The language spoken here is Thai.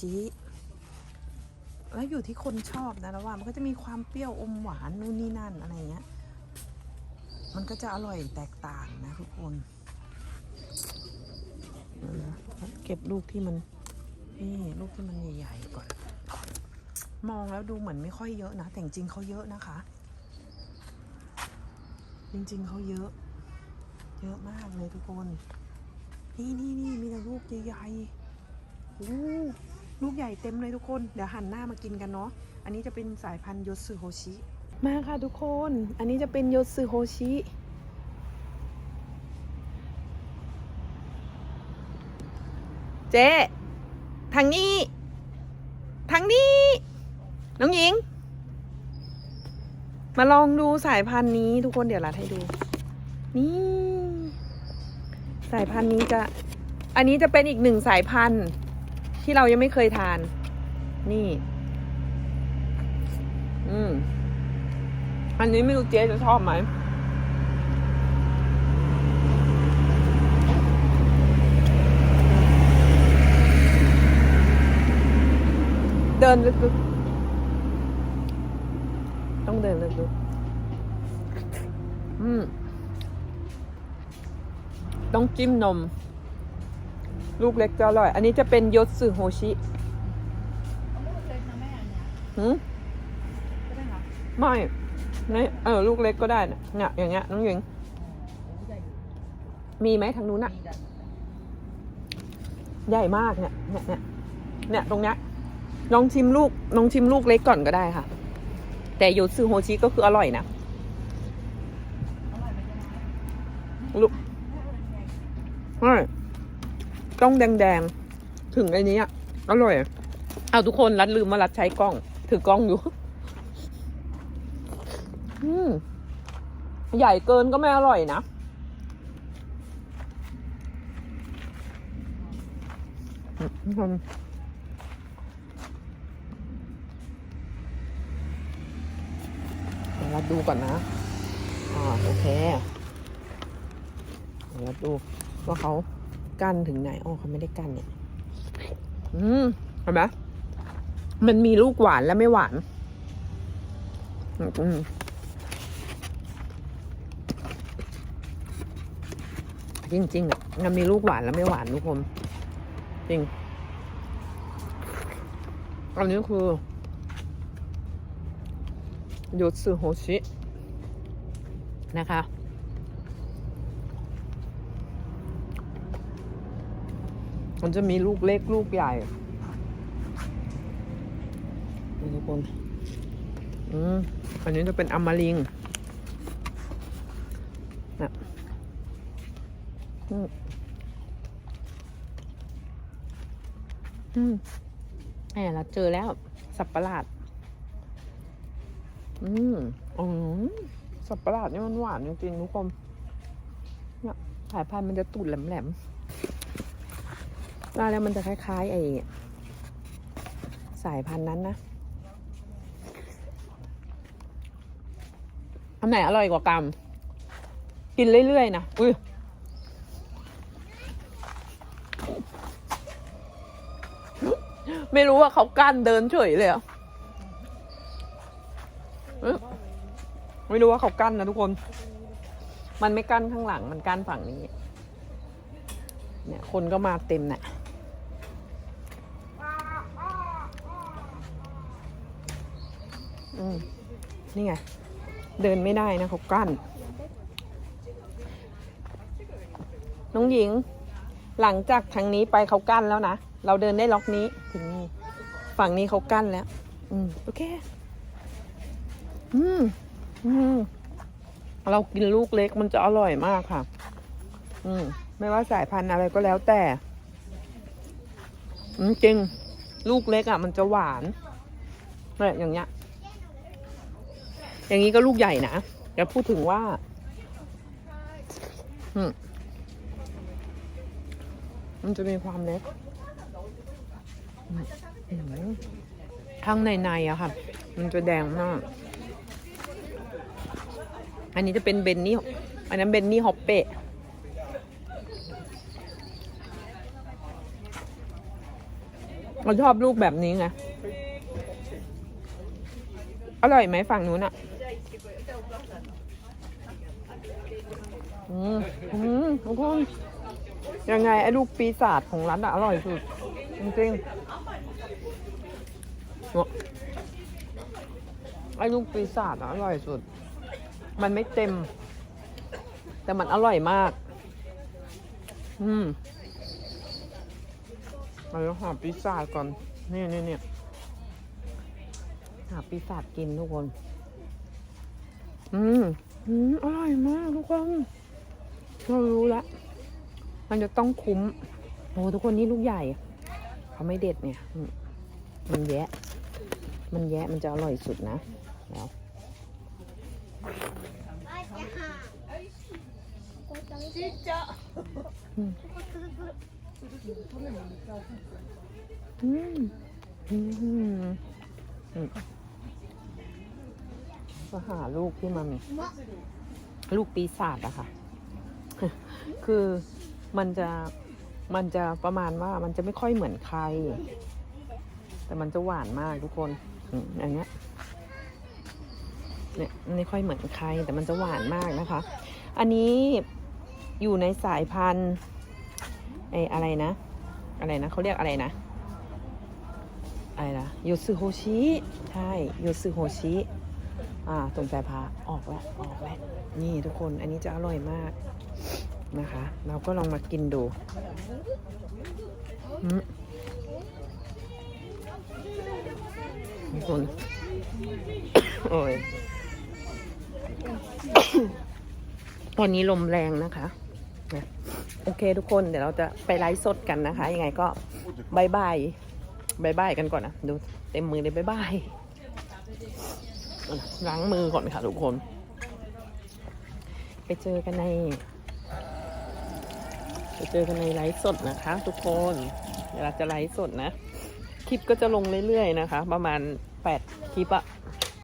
ชี้แล้วอยู่ที่คนชอบนะแล้วว่ามันก็จะมีความเปรี้ยวอมหวานนู่นนี่นั่นอะไรเงี้ย มันก็จะอร่อยแตกต่างนะทุกคนเก็บลูกที่มันนี่ลูกที่มันใหญ่ๆก่อน มองแล้วดูเหมือนไม่ค่อยเยอะนะ แต่จริงๆเขาเยอะนะคะ จริงๆเขาเยอะ เยอะมากเลยทุกคน นี่นี่นี่มีแต่ลูกใหญ่ๆโอ้ ลูกใหญ่เต็มเลยทุกคน เดี๋ยวหันหน้ามากินกันเนาะ อันนี้จะเป็นสายพันธุ์ยศสึโฮชิ มาค่ะทุกคน อันนี้จะเป็นยศสึโฮชิ เจ๊ทางนี้ ทางนี้ น้องหญิง มาลองดูสายพันธุ์นี้ทุกคนเดี๋ยวรัดให้ดู นี่ สายพันธุ์นี้จะ อันนี้จะเป็นอีกหนึ่งสายพันธุ์ ที่เรายังไม่เคยทาน นี่ อืม อันนี้ไม่รู้เจ๊จะชอบไหมเดินลึกๆ ต้องเดินลึกๆ อืม ต้องจิ้มนม ลูกเล็กจะอร่อย อันนี้จะเป็นยศสึโฮชิหืมไม่นี่เออ ลูกเล็กก็ได้นะเนี่ยอย่างเงี้ยน้องหญิง มีไหมทางนู้นอะใหญ่มากเนี่ยเนี่ยเนี่ยเนี่ยตรงเนี้ยลองชิมลูกลองชิมลูกเล็กก่อนก็ได้ค่ะ แต่ยศสึโฮชิก็คืออร่อยนะลูกใช่ ต้องแดงๆ ถึงไอ้นี้อะอร่อยเอาทุกคนรัดลืมมารัดใช้กล้อง ถือกล้องอยู่อืมใหญ่เกินก็ไม่อร่อยนะทุกคนเดี๋ยวรัดดูก่อนนะ อ่า โอเคเดี๋ยวเราดูว่าเขา กั้นถึงไหนอ๋อเขาไม่ได้กั้นเนี่ย อืมเห็นไหมมันมีลูกหวานและไม่หวาน อืมจริงๆอะมันมีลูกหวานและไม่หวานทุกคนจริงอันนี้คือยศสึโฮชินะคะ มันจะมีลูกเล็กลูกใหญ่นี่ทุกคนอืมอันนี้จะเป็นอมมาริงนะอืมอืมแหมเราเจอแล้ว สับประหลาด อืมอ๋อสับประหลาดนี่มันหวานจริงๆทุกคนเนี่ยสายพันธุ์มันจะตุ่นแหลมๆ ว่าแล้วมันจะคล้ายๆไอ้สายพันธุ์นั้นนะอันไหนอร่อยกว่ากำกินเรื่อย ๆ นะ อุ้ยไม่รู้ว่าเขากั้นเดินเฉยเลยอะเอ้ยไม่รู้ว่าเขากั้นนะทุกคน มันไม่กั้นข้างหลังมันกั้นฝั่งนี้ เนี่ย คนก็มาเต็มเนี่ยอืม นี่ไง เดินไม่ได้นะเขากั้น น้องหญิง หลังจากทางนี้ไปเขากั้นแล้วนะ เราเดินได้ล็อกนี้ถึงนี่ ฝั่งนี้เขากั้นแล้ว อืม โอเค อืม อืม เรากินลูกเล็กมันจะอร่อยมากค่ะ อืม ไม่ว่าสายพันธุ์อะไรก็แล้วแต่ อืมจริง ลูกเล็กอะ มันจะหวานเนี่ยอย่างเงี้ย อย่างนี้ก็ลูกใหญ่นะเดี๋ยวพูดถึงว่าอืมมันจะมีความเล็กข้างในในๆอะค่ะ มันจะแดงมาก อันนี้จะเป็นเบนนี่ อันนั้นเบนนี่ฮอปเปะเราชอบลูกแบบนี้ไง อร่อยไหมฝั่งนู้นอะ อืมอืมทุกคนยังไงไอ้ลูกปีศาจของร้านอะอร่อยสุด จริงๆไอ้ลูกปีศาจอะอร่อยสุด มันไม่เต็ม แต่มันอร่อยมาก อืมเราจะหาปีศาจก่อน นี่นี่นี่หาปีศาจกินทุกคน อืม อืม อร่อยมากทุกคน เรารู้แล้วมันจะต้องคุ้มโอ้ทุกคนนี่ลูกใหญ่ เขาไม่เด็ดเนี่ยอืมมันแยะ มันแยะมันจะอร่อยสุดนะ แล้วอืมอืมอืมอืมก็หาลูกที่มัน ลูกปีศาจอะค่ะ คือมันจะมันจะประมาณว่ามันจะไม่ค่อยเหมือนใคร แต่มันจะหวานมากทุกคนอืมอันเนี้ยเนี่ยไม่ค่อยเหมือนใครแต่มันจะหวานมากนะคะ อันนี้อยู่ในสายพันธุ์ไออะไรนะ อะไรนะเขาเรียกอะไรนะ อะไรนะโยสึโฮชิ ใช่โยสึโฮชิ อ่าตรงสายพาออกแล้วออกแล้วนี่ทุกคนอันนี้จะอร่อยมากนะคะ เราก็ลองมากินดูทุกคนโอ้ยวันนี้ลมแรงนะคะนะโอเคทุกคนเดี๋ยวเราจะไปไลฟ์สดกันนะคะ ยังไงก็บายบายบายบายกันก่อนนะ ดูเต็มมือเลยบายบาย ล้างมือก่อนค่ะทุกคน ไปเจอกันใน ไปเจอกันในไลฟ์สดนะคะ ทุกคนเดี๋ยวเราจะไลฟ์สดนะ คลิปก็จะลงเรื่อยๆนะคะ ประมาณ 8 คลิปอะ